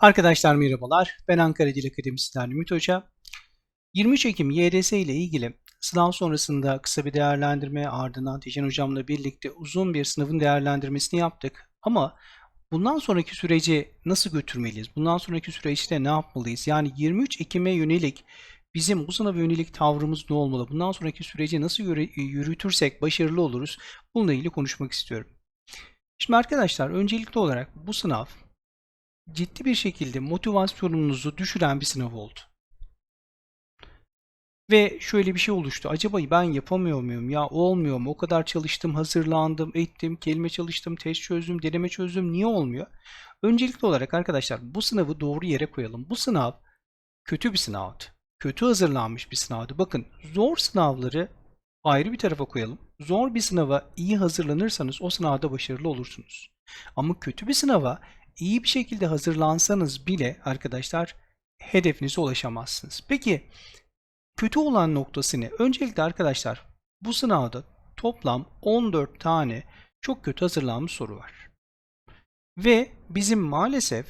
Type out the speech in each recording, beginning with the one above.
Arkadaşlar merhabalar. Ben Ankara Dil Akademisi'nden Ümit Hoca. 23 Ekim YDS ile ilgili sınav sonrasında kısa bir değerlendirme ardından Tijen Hocam'la birlikte uzun bir sınavın değerlendirmesini yaptık. Ama bundan sonraki süreci nasıl götürmeliyiz? Bundan sonraki süreçte ne yapmalıyız? Yani 23 Ekim'e yönelik bizim bu sınava yönelik tavrımız ne olmalı? Bundan sonraki süreci nasıl yürü- yürütürsek başarılı oluruz? Bununla ilgili konuşmak istiyorum. Şimdi arkadaşlar öncelikli olarak bu sınav ciddi bir şekilde motivasyonunuzu düşüren bir sınav oldu. Ve şöyle bir şey oluştu. Acaba ben yapamıyor muyum? Ya olmuyor mu? O kadar çalıştım, hazırlandım, ettim, kelime çalıştım, test çözdüm, deneme çözdüm. Niye olmuyor? Öncelikli olarak arkadaşlar bu sınavı doğru yere koyalım. Bu sınav kötü bir sınavdı. Kötü hazırlanmış bir sınavdı. Bakın zor sınavları ayrı bir tarafa koyalım. Zor bir sınava iyi hazırlanırsanız o sınavda başarılı olursunuz. Ama kötü bir sınava iyi bir şekilde hazırlansanız bile arkadaşlar hedefinize ulaşamazsınız. Peki kötü olan noktası ne? Öncelikle arkadaşlar bu sınavda toplam 14 tane çok kötü hazırlanmış soru var. Ve bizim maalesef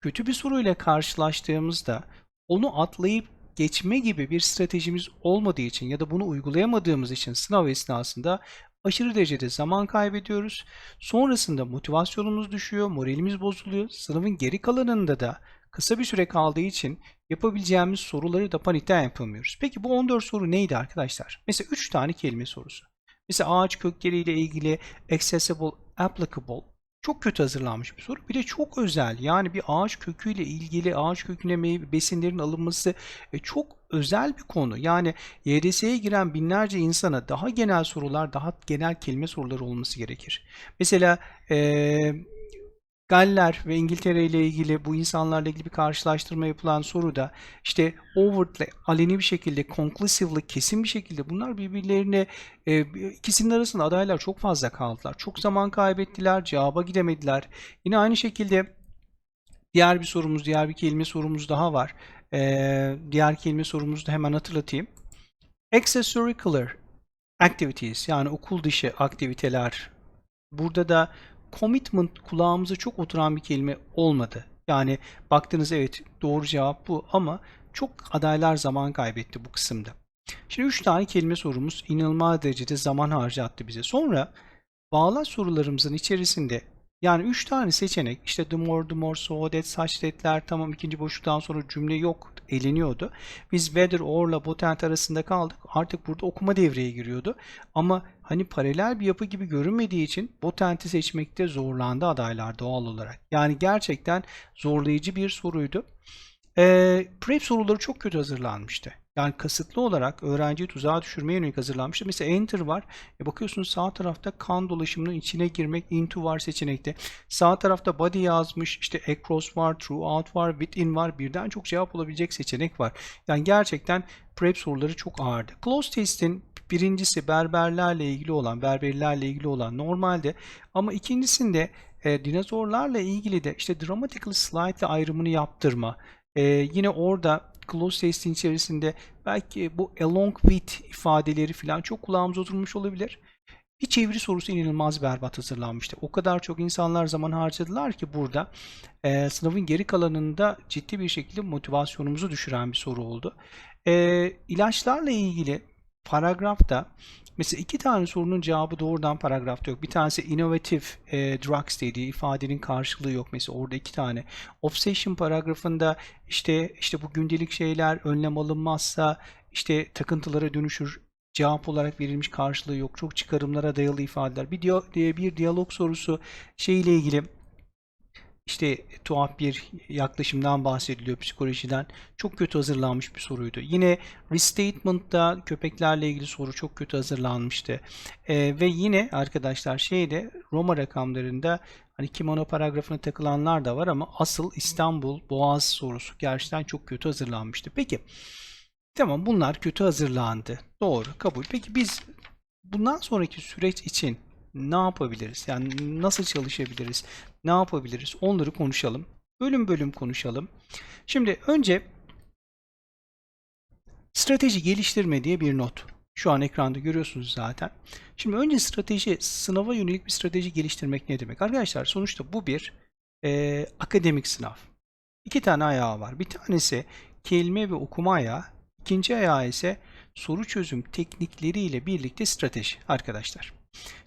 kötü bir soruyla karşılaştığımızda onu atlayıp geçme gibi bir stratejimiz olmadığı için ya da bunu uygulayamadığımız için sınav esnasında aşırı derecede zaman kaybediyoruz. Sonrasında motivasyonumuz düşüyor, moralimiz bozuluyor. Sınavın geri kalanında da kısa bir süre kaldığı için yapabileceğimiz soruları da panikten yapamıyoruz. Peki bu 14 soru neydi arkadaşlar? Mesela 3 tane kelime sorusu. Mesela ağaç kökleriyle ilgili accessible, applicable çok kötü hazırlanmış bir soru. Bir de çok özel yani bir ağaç köküyle ilgili ağaç köküne besinlerin alınması e, çok özel bir konu. Yani YDS'ye giren binlerce insana daha genel sorular, daha genel kelime soruları olması gerekir. Mesela e, Galler ve İngiltere ile ilgili bu insanlarla ilgili bir karşılaştırma yapılan soruda işte overtly, aleni bir şekilde, conclusively, kesin bir şekilde bunlar birbirlerine e, ikisinin arasında adaylar çok fazla kaldılar. Çok zaman kaybettiler, cevaba gidemediler. Yine aynı şekilde diğer bir sorumuz, diğer bir kelime sorumuz daha var. E, diğer kelime sorumuzu da hemen hatırlatayım. Extracurricular activities yani okul dışı aktiviteler. Burada da commitment kulağımıza çok oturan bir kelime olmadı. Yani baktınız evet doğru cevap bu ama çok adaylar zaman kaybetti bu kısımda. Şimdi 3 tane kelime sorumuz inanılmaz derecede zaman harcattı bize. Sonra bağlaç sorularımızın içerisinde yani 3 tane seçenek işte the more the more so that such that'ler tamam ikinci boşluktan sonra cümle yok eleniyordu. Biz whether or'la botent arasında kaldık. Artık burada okuma devreye giriyordu. Ama hani paralel bir yapı gibi görünmediği için botenti seçmekte zorlandı adaylar doğal olarak. Yani gerçekten zorlayıcı bir soruydu. Ee, prep soruları çok kötü hazırlanmıştı. Yani kasıtlı olarak öğrenciyi tuzağa düşürmeye yönelik hazırlanmıştı. Mesela enter var. E bakıyorsunuz sağ tarafta kan dolaşımının içine girmek into var seçenekte. Sağ tarafta body yazmış. işte across var, throughout var, within var. Birden çok cevap olabilecek seçenek var. Yani gerçekten prep soruları çok ağırdı. Close test'in birincisi berberlerle ilgili olan, berberilerle ilgili olan normalde ama ikincisinde e, dinozorlarla ilgili de işte dramatically slightly ayrımını yaptırma. E, yine orada close test'in içerisinde belki bu along with ifadeleri falan çok kulağımıza oturmuş olabilir. Bir çeviri sorusu inanılmaz berbat hazırlanmıştı. O kadar çok insanlar zaman harcadılar ki burada e, sınavın geri kalanında ciddi bir şekilde motivasyonumuzu düşüren bir soru oldu. E, ilaçlarla ilgili paragrafta mesela iki tane sorunun cevabı doğrudan paragrafta yok. Bir tanesi innovative e, drugs dediği ifadenin karşılığı yok. Mesela orada iki tane. Obsession paragrafında işte işte bu gündelik şeyler önlem alınmazsa işte takıntılara dönüşür cevap olarak verilmiş karşılığı yok. Çok çıkarımlara dayalı ifadeler. Bir, diyo- bir diyalog sorusu şeyle ilgili işte tuhaf bir yaklaşımdan bahsediliyor psikolojiden. Çok kötü hazırlanmış bir soruydu. Yine restatement'ta köpeklerle ilgili soru çok kötü hazırlanmıştı. Ee, ve yine arkadaşlar şeyde Roma rakamlarında hani kimono paragrafına takılanlar da var ama asıl İstanbul Boğaz sorusu gerçekten çok kötü hazırlanmıştı. Peki tamam bunlar kötü hazırlandı. Doğru kabul. Peki biz bundan sonraki süreç için ne yapabiliriz? Yani nasıl çalışabiliriz? Ne yapabiliriz? Onları konuşalım. Bölüm bölüm konuşalım. Şimdi önce strateji geliştirme diye bir not. Şu an ekranda görüyorsunuz zaten. Şimdi önce strateji, sınava yönelik bir strateji geliştirmek ne demek? Arkadaşlar sonuçta bu bir e, akademik sınav. İki tane ayağı var. Bir tanesi kelime ve okuma ayağı. İkinci ayağı ise soru çözüm teknikleriyle birlikte strateji arkadaşlar.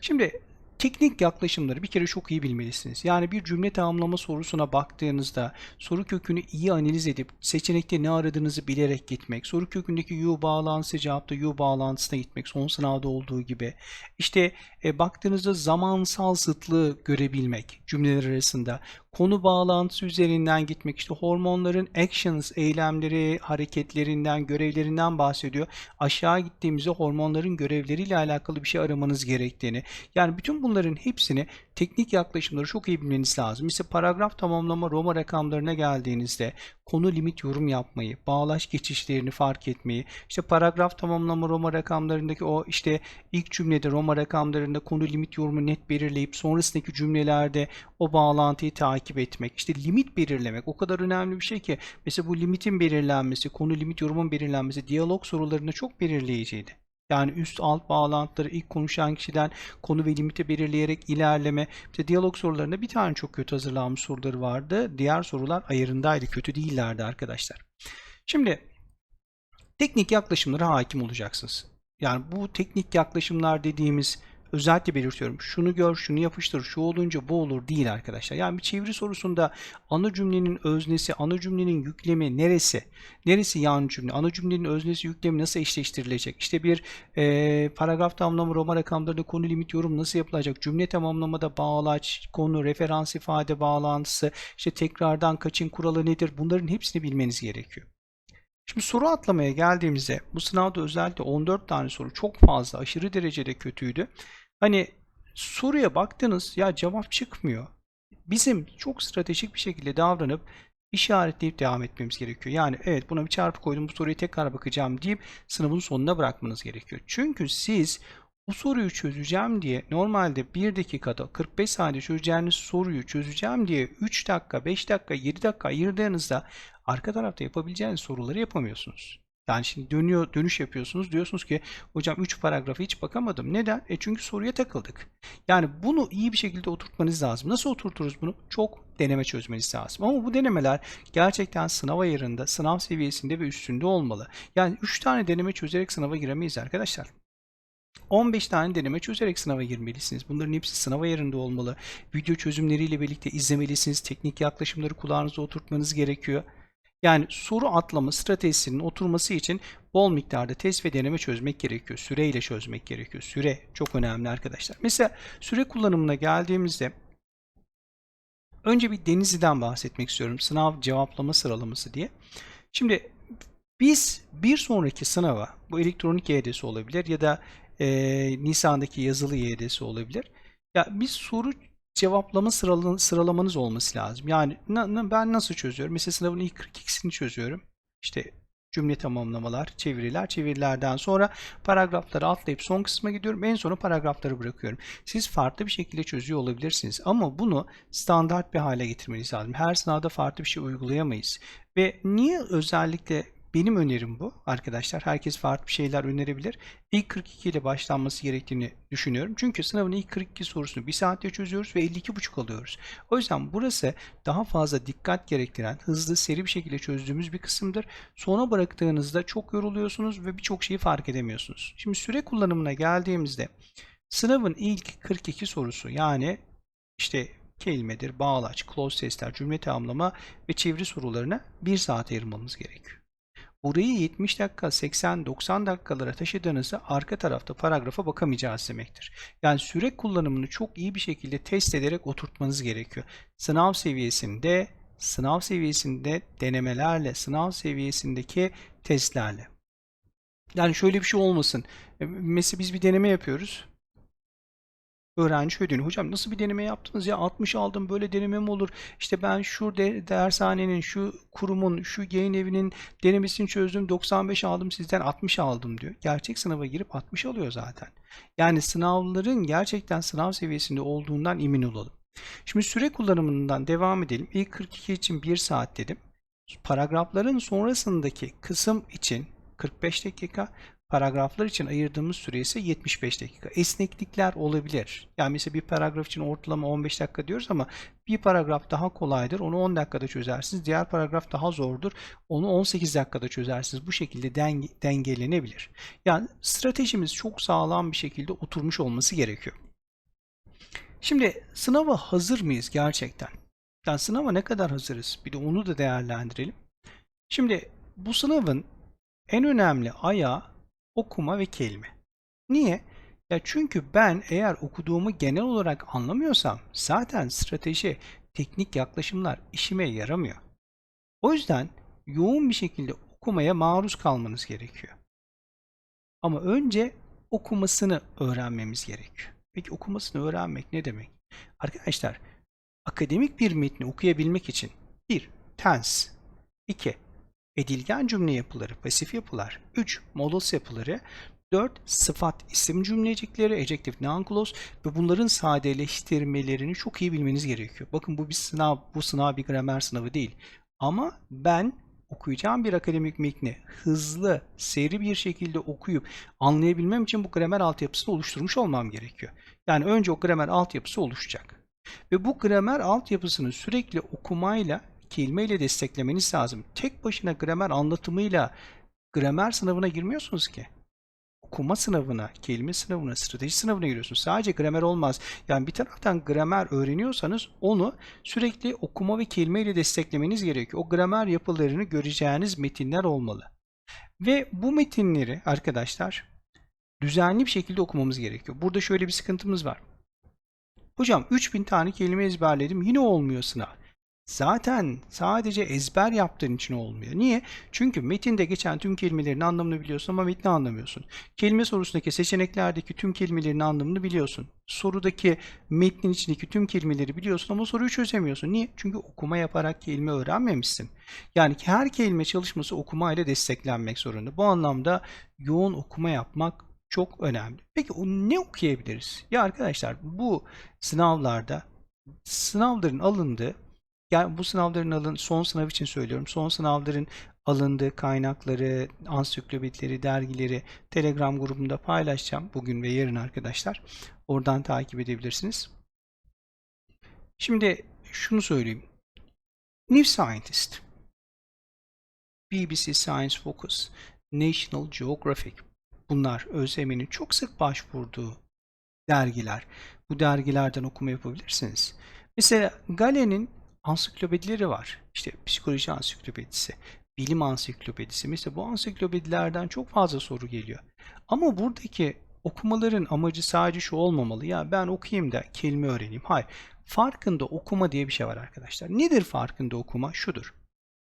Şimdi teknik yaklaşımları bir kere çok iyi bilmelisiniz. Yani bir cümle tamamlama sorusuna baktığınızda soru kökünü iyi analiz edip seçenekte ne aradığınızı bilerek gitmek, soru kökündeki you bağlantısı cevapta you bağlantısına gitmek son sınavda olduğu gibi. İşte e, baktığınızda zamansal zıtlığı görebilmek cümleler arasında konu bağlantısı üzerinden gitmek işte hormonların actions eylemleri hareketlerinden görevlerinden bahsediyor. Aşağı gittiğimizde hormonların görevleriyle alakalı bir şey aramanız gerektiğini yani bütün bunların hepsini teknik yaklaşımları çok iyi bilmeniz lazım. Mesela paragraf tamamlama Roma rakamlarına geldiğinizde konu limit yorum yapmayı, bağlaç geçişlerini fark etmeyi, işte paragraf tamamlama Roma rakamlarındaki o işte ilk cümlede Roma rakamlarında konu limit yorumu net belirleyip sonrasındaki cümlelerde o bağlantıyı takip etmek, işte limit belirlemek o kadar önemli bir şey ki mesela bu limitin belirlenmesi, konu limit yorumun belirlenmesi diyalog sorularında çok belirleyiciydi. Yani üst alt bağlantıları ilk konuşan kişiden konu ve limiti belirleyerek ilerleme. İşte diyalog sorularında bir tane çok kötü hazırlanmış soruları vardı. Diğer sorular ayarındaydı. Kötü değillerdi arkadaşlar. Şimdi teknik yaklaşımlara hakim olacaksınız. Yani bu teknik yaklaşımlar dediğimiz özellikle belirtiyorum. Şunu gör, şunu yapıştır, şu olunca bu olur değil arkadaşlar. Yani bir çeviri sorusunda ana cümlenin öznesi, ana cümlenin yüklemi neresi? Neresi yan cümle? Ana cümlenin öznesi, yüklemi nasıl eşleştirilecek? İşte bir e, paragraf tamamlama, Roma rakamlarında konu limit yorum nasıl yapılacak? Cümle tamamlamada bağlaç, konu, referans ifade bağlantısı, işte tekrardan kaçın kuralı nedir? Bunların hepsini bilmeniz gerekiyor. Şimdi soru atlamaya geldiğimizde bu sınavda özellikle 14 tane soru çok fazla aşırı derecede kötüydü. Hani soruya baktınız ya cevap çıkmıyor. Bizim çok stratejik bir şekilde davranıp işaretleyip devam etmemiz gerekiyor. Yani evet buna bir çarpı koydum bu soruyu tekrar bakacağım deyip sınavın sonuna bırakmanız gerekiyor. Çünkü siz bu soruyu çözeceğim diye normalde 1 dakikada 45 saniye çözeceğiniz soruyu çözeceğim diye 3 dakika, 5 dakika, 7 dakika ayırdığınızda arka tarafta yapabileceğiniz soruları yapamıyorsunuz. Yani şimdi dönüyor, dönüş yapıyorsunuz. Diyorsunuz ki hocam 3 paragrafı hiç bakamadım. Neden? E çünkü soruya takıldık. Yani bunu iyi bir şekilde oturtmanız lazım. Nasıl oturturuz bunu? Çok deneme çözmeniz lazım. Ama bu denemeler gerçekten sınav ayarında, sınav seviyesinde ve üstünde olmalı. Yani 3 tane deneme çözerek sınava giremeyiz arkadaşlar. 15 tane deneme çözerek sınava girmelisiniz. Bunların hepsi sınav ayarında olmalı. Video çözümleriyle birlikte izlemelisiniz. Teknik yaklaşımları kulağınıza oturtmanız gerekiyor. Yani soru atlama stratejisinin oturması için bol miktarda test ve deneme çözmek gerekiyor. Süreyle çözmek gerekiyor. Süre çok önemli arkadaşlar. Mesela süre kullanımına geldiğimizde önce bir Denizli'den bahsetmek istiyorum. Sınav cevaplama sıralaması diye. Şimdi biz bir sonraki sınava bu elektronik YDS olabilir ya da e, Nisan'daki yazılı YDS olabilir. Ya biz soru cevaplama sıralamanız olması lazım. Yani ben nasıl çözüyorum? Mesela sınavın ilk 42'sini çözüyorum. İşte cümle tamamlamalar, çeviriler, çevirilerden sonra paragrafları atlayıp son kısma gidiyorum. En sona paragrafları bırakıyorum. Siz farklı bir şekilde çözüyor olabilirsiniz ama bunu standart bir hale getirmeniz lazım. Her sınavda farklı bir şey uygulayamayız. Ve niye özellikle benim önerim bu arkadaşlar. Herkes farklı şeyler önerebilir. İlk 42 ile başlanması gerektiğini düşünüyorum. Çünkü sınavın ilk 42 sorusunu 1 saatte çözüyoruz ve 52,5 alıyoruz. O yüzden burası daha fazla dikkat gerektiren, hızlı, seri bir şekilde çözdüğümüz bir kısımdır. Sona bıraktığınızda çok yoruluyorsunuz ve birçok şeyi fark edemiyorsunuz. Şimdi süre kullanımına geldiğimizde sınavın ilk 42 sorusu yani işte kelimedir, bağlaç, close testler, cümle tamamlama ve çeviri sorularına 1 saat ayırmamız gerekiyor. Burayı 70 dakika, 80-90 dakikalara taşıdığınızda arka tarafta paragrafa bakamayacağız demektir. Yani süre kullanımını çok iyi bir şekilde test ederek oturtmanız gerekiyor. Sınav seviyesinde, sınav seviyesinde denemelerle, sınav seviyesindeki testlerle. Yani şöyle bir şey olmasın. E, mesela biz bir deneme yapıyoruz öğrenci diyor. Hocam nasıl bir deneme yaptınız ya 60 aldım böyle deneme mi olur? İşte ben şu de, dershanenin, şu kurumun, şu yayın evinin denemesini çözdüm 95 aldım sizden 60 aldım diyor. Gerçek sınava girip 60 alıyor zaten. Yani sınavların gerçekten sınav seviyesinde olduğundan emin olalım. Şimdi süre kullanımından devam edelim. İlk 42 için 1 saat dedim. Paragrafların sonrasındaki kısım için 45 dakika, Paragraflar için ayırdığımız süre ise 75 dakika. Esneklikler olabilir. Yani mesela bir paragraf için ortalama 15 dakika diyoruz ama bir paragraf daha kolaydır. Onu 10 dakikada çözersiniz. Diğer paragraf daha zordur. Onu 18 dakikada çözersiniz. Bu şekilde denge, dengelenebilir. Yani stratejimiz çok sağlam bir şekilde oturmuş olması gerekiyor. Şimdi sınava hazır mıyız gerçekten? Yani sınava ne kadar hazırız? Bir de onu da değerlendirelim. Şimdi bu sınavın en önemli ayağı okuma ve kelime. Niye? Ya çünkü ben eğer okuduğumu genel olarak anlamıyorsam zaten strateji, teknik yaklaşımlar işime yaramıyor. O yüzden yoğun bir şekilde okumaya maruz kalmanız gerekiyor. Ama önce okumasını öğrenmemiz gerekiyor. Peki okumasını öğrenmek ne demek? Arkadaşlar, akademik bir metni okuyabilmek için 1. Tense 2. Edilgen cümle yapıları, pasif yapılar 3. Modals yapıları 4. Sıfat isim cümlecikleri, adjective noun clause ve bunların sadeleştirmelerini çok iyi bilmeniz gerekiyor. Bakın bu bir sınav, bu sınav bir gramer sınavı değil. Ama ben okuyacağım bir akademik metni hızlı, seri bir şekilde okuyup anlayabilmem için bu gramer altyapısını oluşturmuş olmam gerekiyor. Yani önce o gramer altyapısı oluşacak. Ve bu gramer altyapısını sürekli okumayla, kelimeyle desteklemeniz lazım. Tek başına gramer anlatımıyla gramer sınavına girmiyorsunuz ki okuma sınavına, kelime sınavına, strateji sınavına giriyorsunuz. Sadece gramer olmaz. Yani bir taraftan gramer öğreniyorsanız onu sürekli okuma ve kelime ile desteklemeniz gerekiyor. O gramer yapılarını göreceğiniz metinler olmalı. Ve bu metinleri arkadaşlar düzenli bir şekilde okumamız gerekiyor. Burada şöyle bir sıkıntımız var. Hocam 3000 tane kelime ezberledim yine olmuyor sınav. Zaten sadece ezber yaptığın için olmuyor. Niye? Çünkü metinde geçen tüm kelimelerin anlamını biliyorsun ama metni anlamıyorsun. Kelime sorusundaki seçeneklerdeki tüm kelimelerin anlamını biliyorsun. Sorudaki metnin içindeki tüm kelimeleri biliyorsun ama soruyu çözemiyorsun. Niye? Çünkü okuma yaparak kelime öğrenmemişsin. Yani her kelime çalışması okuma ile desteklenmek zorunda. Bu anlamda yoğun okuma yapmak çok önemli. Peki ne okuyabiliriz? Ya arkadaşlar bu sınavlarda sınavların alındığı yani bu sınavların alın son sınav için söylüyorum. Son sınavların alındığı kaynakları, ansiklopedileri, dergileri Telegram grubunda paylaşacağım bugün ve yarın arkadaşlar. Oradan takip edebilirsiniz. Şimdi şunu söyleyeyim. New Scientist, BBC Science Focus, National Geographic bunlar ÖSYM'nin çok sık başvurduğu dergiler. Bu dergilerden okuma yapabilirsiniz. Mesela Galen'in ansiklopedileri var. İşte psikoloji ansiklopedisi, bilim ansiklopedisi. Mesela bu ansiklopedilerden çok fazla soru geliyor. Ama buradaki okumaların amacı sadece şu olmamalı. Ya ben okuyayım da kelime öğreneyim. Hayır. Farkında okuma diye bir şey var arkadaşlar. Nedir farkında okuma? Şudur.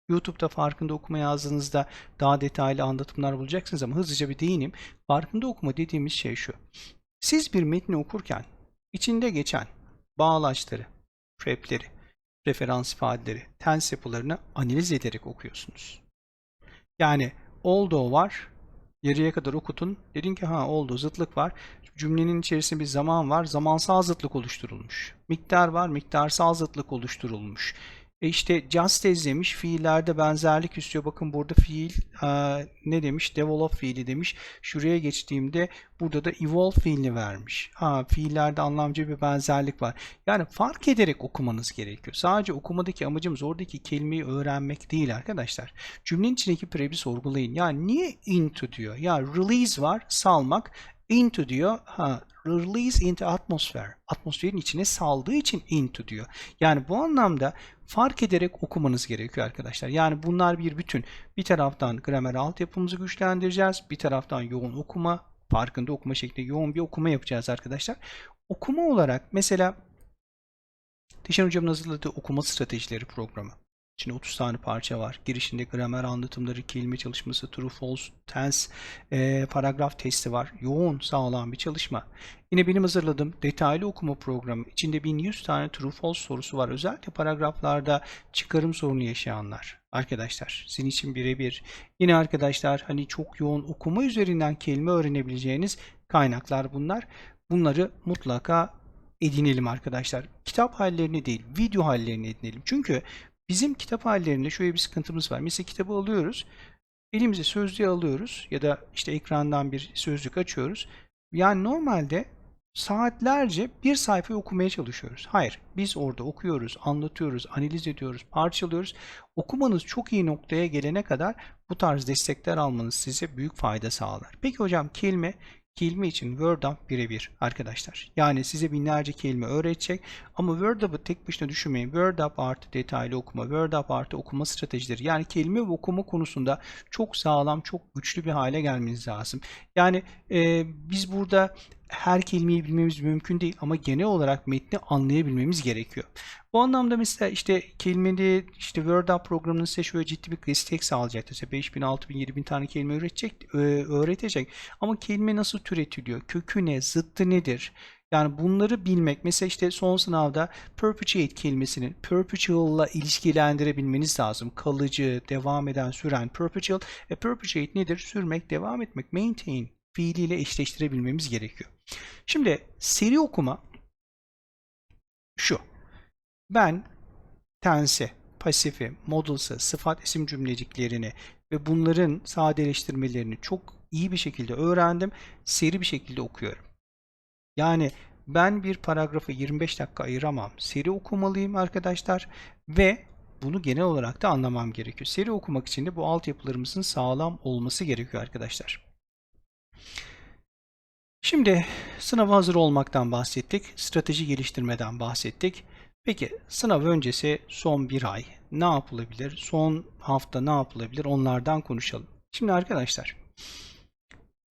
YouTube'da farkında okuma yazdığınızda daha detaylı anlatımlar bulacaksınız ama hızlıca bir değineyim. Farkında okuma dediğimiz şey şu. Siz bir metni okurken içinde geçen bağlaçları, prepleri, referans ifadeleri, tense yapılarını analiz ederek okuyorsunuz. Yani oldu var, yarıya kadar okutun. Dedin ki ha oldu zıtlık var. Cümlenin içerisinde bir zaman var. Zamansal zıtlık oluşturulmuş. Miktar var. Miktarsal zıtlık oluşturulmuş. E işte just demiş. Fiillerde benzerlik istiyor. Bakın burada fiil e, ne demiş? Develop fiili demiş. Şuraya geçtiğimde burada da evolve fiilini vermiş. Ha, fiillerde anlamcı bir benzerlik var. Yani fark ederek okumanız gerekiyor. Sadece okumadaki amacımız oradaki kelimeyi öğrenmek değil arkadaşlar. Cümlenin içindeki prebi sorgulayın. Yani niye into diyor? Ya release var, salmak. Into diyor. Ha, release into atmosphere. Atmosferin içine saldığı için into diyor. Yani bu anlamda fark ederek okumanız gerekiyor arkadaşlar. Yani bunlar bir bütün. Bir taraftan gramer altyapımızı güçlendireceğiz. Bir taraftan yoğun okuma, farkında okuma şeklinde yoğun bir okuma yapacağız arkadaşlar. Okuma olarak mesela Teşen Hocam'ın hazırladığı okuma stratejileri programı. İçinde 30 tane parça var. Girişinde gramer anlatımları, kelime çalışması, true, false, tense, e, paragraf testi var. Yoğun, sağlam bir çalışma. Yine benim hazırladığım detaylı okuma programı. İçinde 1100 tane true, false sorusu var. Özellikle paragraflarda çıkarım sorunu yaşayanlar. Arkadaşlar sizin için birebir. Yine arkadaşlar hani çok yoğun okuma üzerinden kelime öğrenebileceğiniz kaynaklar bunlar. Bunları mutlaka edinelim arkadaşlar. Kitap hallerini değil, video hallerini edinelim. Çünkü Bizim kitap hallerinde şöyle bir sıkıntımız var. Mesela kitabı alıyoruz. Elimize sözlüğü alıyoruz ya da işte ekrandan bir sözlük açıyoruz. Yani normalde saatlerce bir sayfayı okumaya çalışıyoruz. Hayır, biz orada okuyoruz, anlatıyoruz, analiz ediyoruz, parçalıyoruz. Okumanız çok iyi noktaya gelene kadar bu tarz destekler almanız size büyük fayda sağlar. Peki hocam kelime kelime için WordUp birebir arkadaşlar. Yani size binlerce kelime öğretecek ama WordUp'ı tek başına düşünmeyin. WordUp artı detaylı okuma, WordUp artı okuma stratejileri yani kelime ve okuma konusunda çok sağlam, çok güçlü bir hale gelmeniz lazım. Yani e, biz burada her kelimeyi bilmemiz mümkün değil ama genel olarak metni anlayabilmemiz gerekiyor. Bu anlamda mesela işte kelimeli işte WordUp programının size şöyle ciddi bir destek sağlayacaktır. Size 5000, 6000, 7000 tane kelime öğretecek, öğretecek. Ama kelime nasıl türetiliyor? Kökü ne? Zıttı nedir? Yani bunları bilmek. Mesela işte son sınavda perpetuate kelimesinin perpetual'la ilişkilendirebilmeniz lazım. Kalıcı, devam eden, süren perpetual. E perpetuate nedir? Sürmek, devam etmek. Maintain fiiliyle eşleştirebilmemiz gerekiyor. Şimdi seri okuma şu. Ben tense, pasifi, modals'ı, sıfat isim cümleciklerini ve bunların sadeleştirmelerini çok iyi bir şekilde öğrendim. Seri bir şekilde okuyorum. Yani ben bir paragrafı 25 dakika ayıramam. Seri okumalıyım arkadaşlar ve bunu genel olarak da anlamam gerekiyor. Seri okumak için de bu altyapılarımızın sağlam olması gerekiyor arkadaşlar. Şimdi sınava hazır olmaktan bahsettik. Strateji geliştirmeden bahsettik. Peki sınav öncesi son bir ay ne yapılabilir? Son hafta ne yapılabilir? Onlardan konuşalım. Şimdi arkadaşlar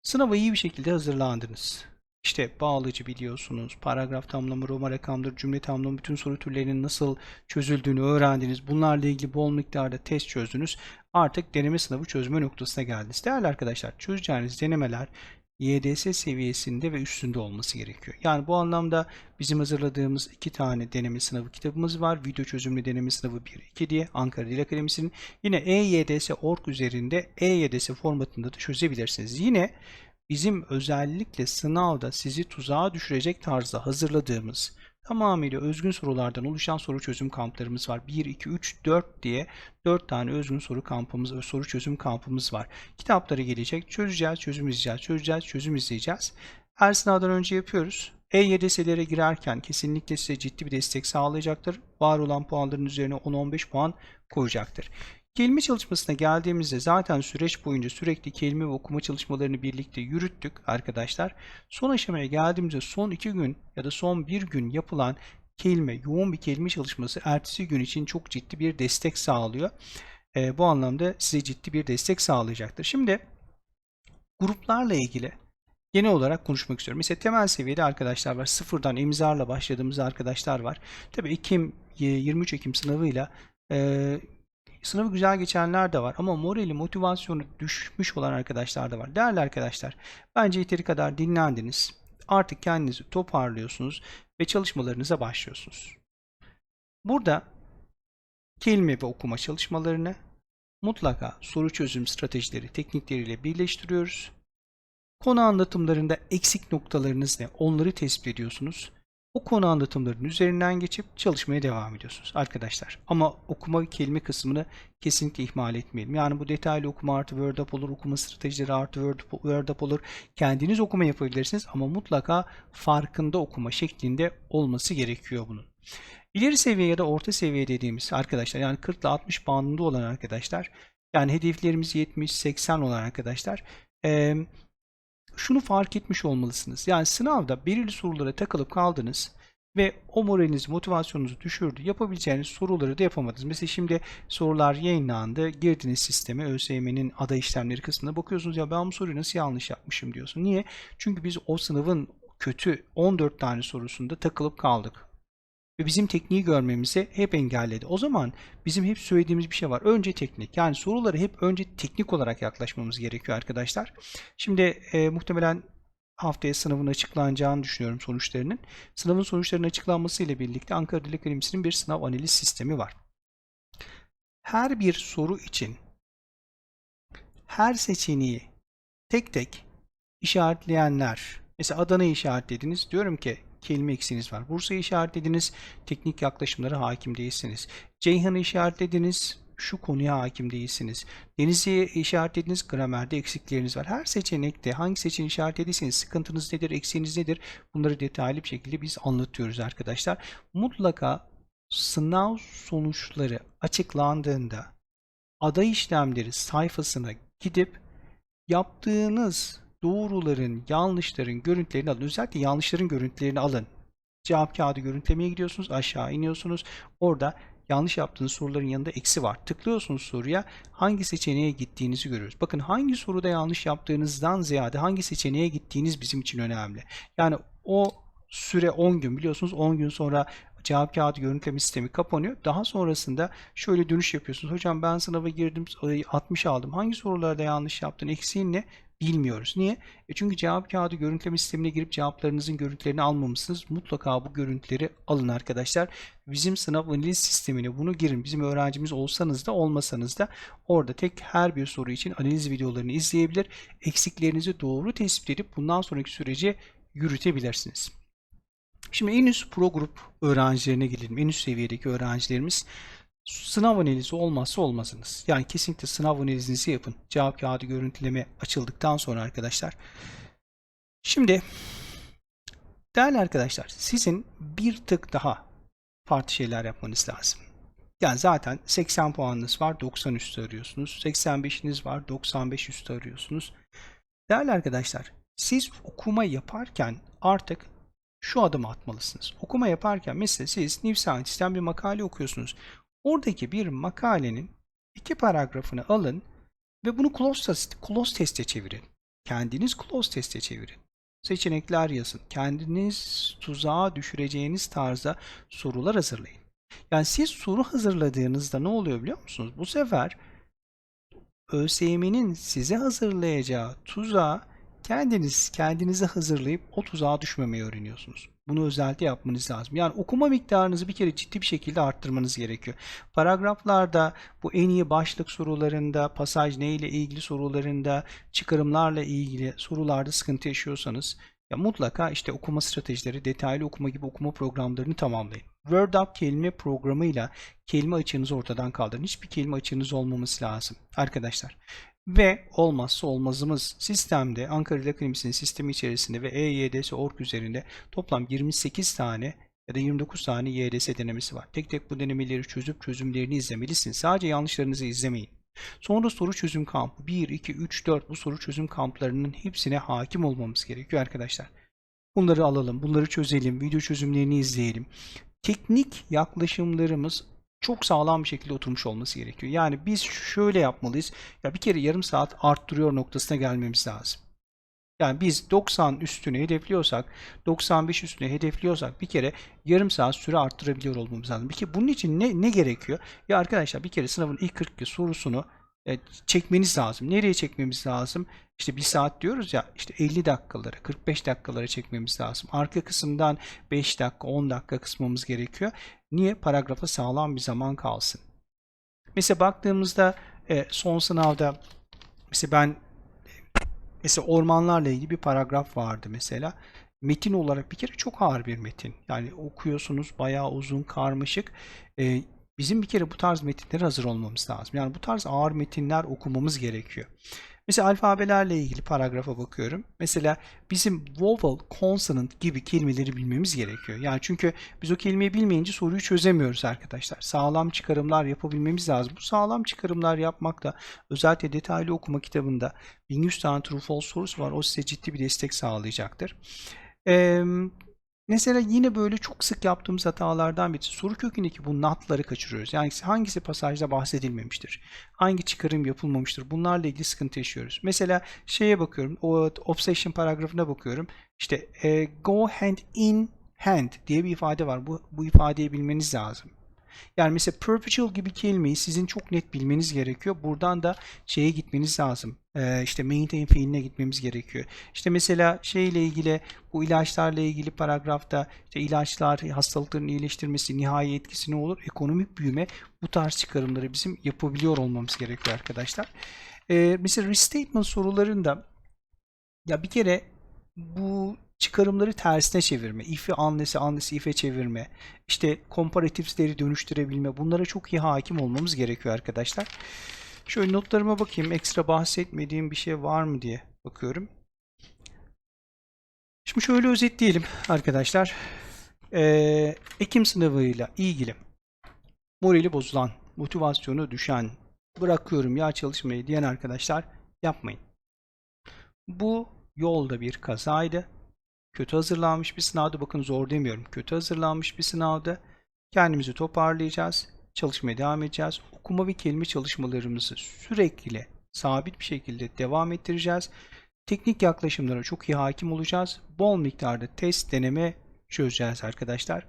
sınava iyi bir şekilde hazırlandınız. İşte bağlıcı biliyorsunuz, paragraf tamlama, Roma rakamdır, cümle tamlama, bütün soru türlerinin nasıl çözüldüğünü öğrendiniz. Bunlarla ilgili bol miktarda test çözdünüz. Artık deneme sınavı çözme noktasına geldiniz. Değerli arkadaşlar çözeceğiniz denemeler YDS seviyesinde ve üstünde olması gerekiyor. Yani bu anlamda bizim hazırladığımız iki tane deneme sınavı kitabımız var. Video çözümlü deneme sınavı 1-2 diye Ankara Dil Akademisi'nin. Yine EYDS.org üzerinde EYDS formatında da çözebilirsiniz. Yine bizim özellikle sınavda sizi tuzağa düşürecek tarzda hazırladığımız tamamıyla özgün sorulardan oluşan soru çözüm kamplarımız var. 1, 2, 3, 4 diye 4 tane özgün soru kampımız, soru çözüm kampımız var. Kitapları gelecek. Çözeceğiz, çözüm izleyeceğiz, çözeceğiz, çözüm izleyeceğiz. Her sınavdan önce yapıyoruz. E-YDS'lere girerken kesinlikle size ciddi bir destek sağlayacaktır. Var olan puanların üzerine 10-15 puan koyacaktır. Kelime çalışmasına geldiğimizde zaten süreç boyunca sürekli kelime ve okuma çalışmalarını birlikte yürüttük arkadaşlar. Son aşamaya geldiğimizde son iki gün ya da son bir gün yapılan kelime, yoğun bir kelime çalışması ertesi gün için çok ciddi bir destek sağlıyor. E, bu anlamda size ciddi bir destek sağlayacaktır. Şimdi gruplarla ilgili genel olarak konuşmak istiyorum. Mesela temel seviyede arkadaşlar var. Sıfırdan imzarla başladığımız arkadaşlar var. Tabii Ekim 23 Ekim sınavıyla e, Sınavı güzel geçenler de var ama morali, motivasyonu düşmüş olan arkadaşlar da var. Değerli arkadaşlar, bence yeteri kadar dinlendiniz. Artık kendinizi toparlıyorsunuz ve çalışmalarınıza başlıyorsunuz. Burada kelime ve okuma çalışmalarını mutlaka soru çözüm stratejileri, teknikleriyle birleştiriyoruz. Konu anlatımlarında eksik noktalarınız ne? Onları tespit ediyorsunuz o konu anlatımlarının üzerinden geçip çalışmaya devam ediyorsunuz arkadaşlar. Ama okuma kelime kısmını kesinlikle ihmal etmeyelim. Yani bu detaylı okuma artı WordUp olur, okuma stratejileri artı WordUp olur. Kendiniz okuma yapabilirsiniz ama mutlaka farkında okuma şeklinde olması gerekiyor bunun. İleri seviye ya da orta seviye dediğimiz arkadaşlar yani 40 ile 60 bandında olan arkadaşlar yani hedeflerimiz 70-80 olan arkadaşlar şunu fark etmiş olmalısınız. Yani sınavda belirli sorulara takılıp kaldınız ve o moralinizi, motivasyonunuzu düşürdü. Yapabileceğiniz soruları da yapamadınız. Mesela şimdi sorular yayınlandı. Girdiniz sisteme ÖSYM'nin aday işlemleri kısmına bakıyorsunuz ya ben bu soruyu nasıl yanlış yapmışım diyorsun. Niye? Çünkü biz o sınavın kötü 14 tane sorusunda takılıp kaldık ve bizim tekniği görmemizi hep engelledi. O zaman bizim hep söylediğimiz bir şey var. Önce teknik. Yani soruları hep önce teknik olarak yaklaşmamız gerekiyor arkadaşlar. Şimdi e, muhtemelen haftaya sınavın açıklanacağını düşünüyorum sonuçlarının. Sınavın sonuçlarının açıklanması ile birlikte Ankara Dil Akademisi'nin bir sınav analiz sistemi var. Her bir soru için her seçeneği tek tek işaretleyenler, mesela Adana'yı işaretlediniz. Diyorum ki kelime eksiğiniz var. Bursa'yı işaretlediniz, teknik yaklaşımlara hakim değilsiniz. Ceyhan'ı işaretlediniz, şu konuya hakim değilsiniz. Denizli'ye işaretlediğiniz gramerde eksikleriniz var. Her seçenekte hangi seçeneği işaretlediyseniz sıkıntınız nedir, eksiğiniz nedir bunları detaylı bir şekilde biz anlatıyoruz arkadaşlar. Mutlaka sınav sonuçları açıklandığında aday işlemleri sayfasına gidip yaptığınız doğruların, yanlışların görüntülerini alın. Özellikle yanlışların görüntülerini alın. Cevap kağıdı görüntülemeye gidiyorsunuz. Aşağı iniyorsunuz. Orada yanlış yaptığınız soruların yanında eksi var. Tıklıyorsunuz soruya hangi seçeneğe gittiğinizi görüyoruz. Bakın hangi soruda yanlış yaptığınızdan ziyade hangi seçeneğe gittiğiniz bizim için önemli. Yani o süre 10 gün biliyorsunuz 10 gün sonra cevap kağıdı görüntüleme sistemi kapanıyor. Daha sonrasında şöyle dönüş yapıyorsunuz. Hocam ben sınava girdim 60 aldım. Hangi sorularda yanlış yaptın? Eksiğin ne? Bilmiyoruz. Niye? E çünkü cevap kağıdı görüntüleme sistemine girip cevaplarınızın görüntülerini almamışsınız. Mutlaka bu görüntüleri alın arkadaşlar. Bizim sınav analiz sistemine bunu girin. Bizim öğrencimiz olsanız da olmasanız da orada tek her bir soru için analiz videolarını izleyebilir. Eksiklerinizi doğru tespit edip bundan sonraki süreci yürütebilirsiniz. Şimdi en üst pro grup öğrencilerine gelelim. En üst seviyedeki öğrencilerimiz sınav analizi olmazsa olmazınız. Yani kesinlikle sınav analizinizi yapın. Cevap kağıdı görüntüleme açıldıktan sonra arkadaşlar. Şimdi değerli arkadaşlar sizin bir tık daha farklı şeyler yapmanız lazım. Yani zaten 80 puanınız var 90 üstü arıyorsunuz. 85'iniz var 95 üstü arıyorsunuz. Değerli arkadaşlar siz okuma yaparken artık şu adımı atmalısınız. Okuma yaparken mesela siz New Scientist'ten bir makale okuyorsunuz. Oradaki bir makalenin iki paragrafını alın ve bunu close, close test'e çevirin. Kendiniz close test'e çevirin. Seçenekler yazın. Kendiniz tuzağa düşüreceğiniz tarzda sorular hazırlayın. Yani siz soru hazırladığınızda ne oluyor biliyor musunuz? Bu sefer ÖSYM'nin size hazırlayacağı tuzağı kendiniz kendinize hazırlayıp o tuzağa düşmemeyi öğreniyorsunuz. Bunu özellikle yapmanız lazım. Yani okuma miktarınızı bir kere ciddi bir şekilde arttırmanız gerekiyor. Paragraflarda bu en iyi başlık sorularında, pasaj ne ile ilgili sorularında, çıkarımlarla ilgili sorularda sıkıntı yaşıyorsanız ya mutlaka işte okuma stratejileri, detaylı okuma gibi okuma programlarını tamamlayın. WordUp kelime programıyla kelime açığınızı ortadan kaldırın. Hiçbir kelime açığınız olmaması lazım arkadaşlar. Ve olmazsa olmazımız sistemde Ankara Akademisi'nin sistemi içerisinde ve EYDS.org üzerinde toplam 28 tane ya da 29 tane YDS denemesi var. Tek tek bu denemeleri çözüp çözümlerini izlemelisiniz. Sadece yanlışlarınızı izlemeyin. Sonra soru çözüm kampı 1, 2, 3, 4 bu soru çözüm kamplarının hepsine hakim olmamız gerekiyor arkadaşlar. Bunları alalım, bunları çözelim, video çözümlerini izleyelim. Teknik yaklaşımlarımız çok sağlam bir şekilde oturmuş olması gerekiyor. Yani biz şöyle yapmalıyız. Ya bir kere yarım saat arttırıyor noktasına gelmemiz lazım. Yani biz 90 üstüne hedefliyorsak, 95 üstüne hedefliyorsak bir kere yarım saat süre arttırabiliyor olmamız lazım. Bir kere bunun için ne, ne gerekiyor? Ya arkadaşlar bir kere sınavın ilk 42 sorusunu e, çekmeniz lazım. Nereye çekmemiz lazım? İşte bir saat diyoruz ya işte 50 dakikalara 45 dakikalara çekmemiz lazım. Arka kısımdan 5 dakika 10 dakika kısmamız gerekiyor. Niye? Paragrafa sağlam bir zaman kalsın. Mesela baktığımızda e, son sınavda mesela ben mesela ormanlarla ilgili bir paragraf vardı mesela. Metin olarak bir kere çok ağır bir metin. Yani okuyorsunuz bayağı uzun, karmaşık. E, bizim bir kere bu tarz metinlere hazır olmamız lazım. Yani bu tarz ağır metinler okumamız gerekiyor. Mesela alfabelerle ilgili paragrafa bakıyorum. Mesela bizim vowel, consonant gibi kelimeleri bilmemiz gerekiyor. Yani çünkü biz o kelimeyi bilmeyince soruyu çözemiyoruz arkadaşlar. Sağlam çıkarımlar yapabilmemiz lazım. Bu sağlam çıkarımlar yapmak da özellikle detaylı okuma kitabında 1100 tane true false sorusu var. O size ciddi bir destek sağlayacaktır. Ee, Mesela yine böyle çok sık yaptığımız hatalardan birisi soru kökündeki bu notları kaçırıyoruz. Yani hangisi pasajda bahsedilmemiştir? Hangi çıkarım yapılmamıştır? Bunlarla ilgili sıkıntı yaşıyoruz. Mesela şeye bakıyorum. O obsession paragrafına bakıyorum. İşte e, go hand in hand diye bir ifade var. Bu, bu ifadeyi bilmeniz lazım. Yani mesela perpetual gibi kelimeyi sizin çok net bilmeniz gerekiyor. Buradan da şeye gitmeniz lazım. Ee, işte maintain fiiline gitmemiz gerekiyor. İşte mesela şeyle ilgili bu ilaçlarla ilgili paragrafta işte ilaçlar hastalıkların iyileştirmesi nihai etkisi ne olur? Ekonomik büyüme bu tarz çıkarımları bizim yapabiliyor olmamız gerekiyor arkadaşlar. Ee, mesela restatement sorularında ya bir kere bu çıkarımları tersine çevirme, if'i unless'i unless if'e çevirme, işte comparatifleri dönüştürebilme bunlara çok iyi hakim olmamız gerekiyor arkadaşlar. Şöyle notlarıma bakayım ekstra bahsetmediğim bir şey var mı diye bakıyorum. Şimdi şöyle özetleyelim arkadaşlar. Ee, Ekim sınavıyla ilgili morali bozulan, motivasyonu düşen, bırakıyorum ya çalışmayı diyen arkadaşlar yapmayın. Bu yolda bir kazaydı. Kötü hazırlanmış bir sınavdı. Bakın zor demiyorum. Kötü hazırlanmış bir sınavdı. Kendimizi toparlayacağız. Çalışmaya devam edeceğiz. Okuma ve kelime çalışmalarımızı sürekli sabit bir şekilde devam ettireceğiz. Teknik yaklaşımlara çok iyi hakim olacağız. Bol miktarda test, deneme çözeceğiz arkadaşlar.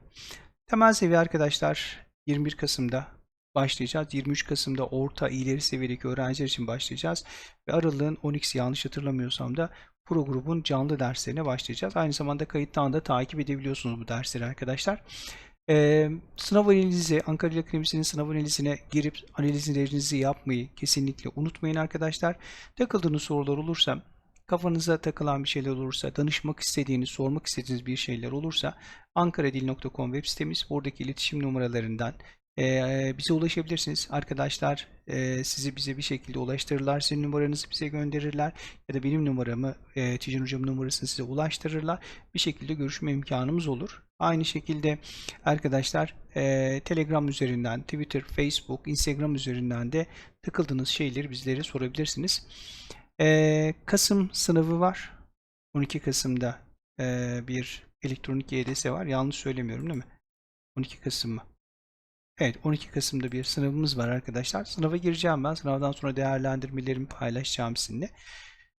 Temel seviye arkadaşlar 21 Kasım'da başlayacağız. 23 Kasım'da orta ileri seviyedeki öğrenciler için başlayacağız. Ve Aralık'ın 12'si yanlış hatırlamıyorsam da Pro grubun canlı derslerine başlayacağız. Aynı zamanda kayıttan da takip edebiliyorsunuz bu dersleri arkadaşlar. Ee, sınav analizi, Ankara İl Akademisi'nin sınav analizine girip analizlerinizi yapmayı kesinlikle unutmayın arkadaşlar. Takıldığınız sorular olursa, kafanıza takılan bir şeyler olursa, danışmak istediğiniz, sormak istediğiniz bir şeyler olursa ankaradil.com web sitemiz, buradaki iletişim numaralarından ee, bize ulaşabilirsiniz. Arkadaşlar e, sizi bize bir şekilde ulaştırırlar. Sizin numaranızı bize gönderirler. Ya da benim numaramı, e, Tijan Hocam'ın numarasını size ulaştırırlar. Bir şekilde görüşme imkanımız olur. Aynı şekilde arkadaşlar e, Telegram üzerinden, Twitter, Facebook, Instagram üzerinden de takıldığınız şeyleri bizlere sorabilirsiniz. E, Kasım sınavı var. 12 Kasım'da e, bir elektronik YDS var. Yanlış söylemiyorum değil mi? 12 Kasım mı? Evet 12 Kasım'da bir sınavımız var arkadaşlar. Sınava gireceğim ben. Sınavdan sonra değerlendirmelerimi paylaşacağım sizinle.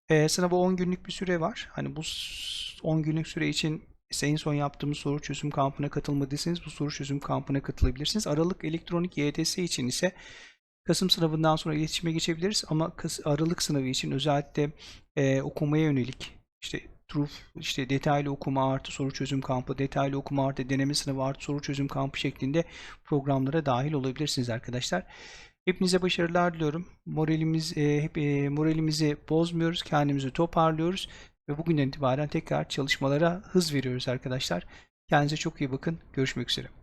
Ee, sınava 10 günlük bir süre var. Hani bu s- 10 günlük süre için en son yaptığımız soru çözüm kampına katılmadıysanız bu soru çözüm kampına katılabilirsiniz. Aralık elektronik YDS için ise Kasım sınavından sonra iletişime geçebiliriz ama Aralık sınavı için özellikle e, okumaya yönelik işte Truth, işte detaylı okuma artı soru çözüm kampı, detaylı okuma artı deneme sınavı artı soru çözüm kampı şeklinde programlara dahil olabilirsiniz arkadaşlar. Hepinize başarılar diliyorum. Moralimiz, e, hep e, moralimizi bozmuyoruz, kendimizi toparlıyoruz ve bugünden itibaren tekrar çalışmalara hız veriyoruz arkadaşlar. Kendinize çok iyi bakın. Görüşmek üzere.